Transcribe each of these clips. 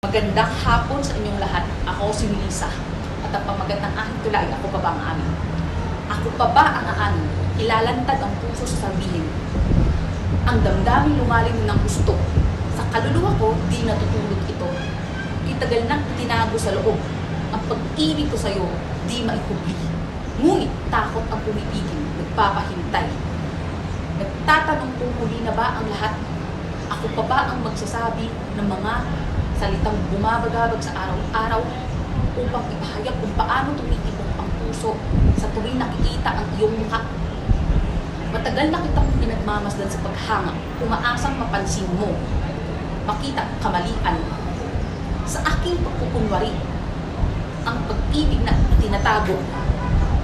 Magandang hapon sa inyong lahat. Ako si Melissa. At ang pamagat ng aking tulay, ako pa ba ang amin? Ako pa ba ang amin? Ilalantad ang puso sa sabihin. Ang damdamin lumalim ng gusto. Sa kaluluwa ko, di natutulog ito. Itagal nang itinago sa loob. Ang pag-ibig ko sa'yo, di maikubli. Ngunit takot ang pumipigil, nagpapahintay. Nagtatanong kung huli na ba ang lahat ako pa ba ang magsasabi ng mga salitang bumabagabag sa araw-araw upang ipahayag kung paano tumitibok ang puso sa tuwing nakikita ang iyong mukha? Matagal na kitang pinagmamasdan sa paghanga, umaasang mapansin mo, makita kamalian. Sa aking pagkukunwari, ang pag-ibig na tinatago,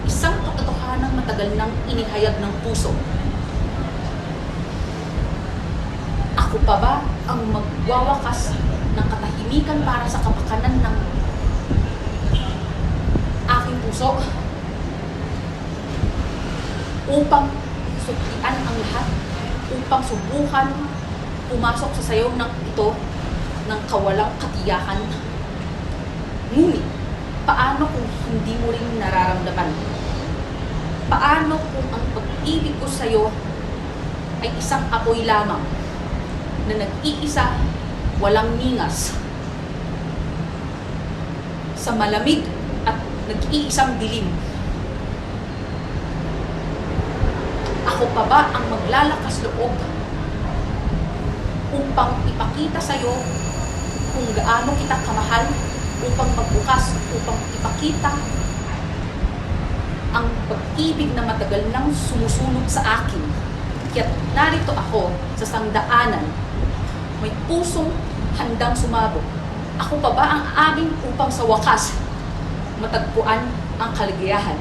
isang katotohanang matagal nang inihayag ng puso Ako pa ba ang magwawakas ng katahimikan para sa kapakanan ng aking puso? Upang suklian ang lahat, upang subukan pumasok sa sayaw ng ito ng kawalang katiyakan. Ngunit, paano kung hindi mo rin nararamdaman? Paano kung ang pag-ibig ko sa'yo ay isang apoy lamang na nag-iisa, walang ningas. Sa malamig at nag-iisang dilim. Ako pa ba ang maglalakas loob upang ipakita sa'yo kung gaano kita kamahal, upang magbukas, upang ipakita ang pag-ibig na matagal nang sumusunod sa akin. Kaya't narito ako sa sangdaanan may pusong handang sumabog. Ako pa ba ang aming upang sa wakas matagpuan ang kaligayahan?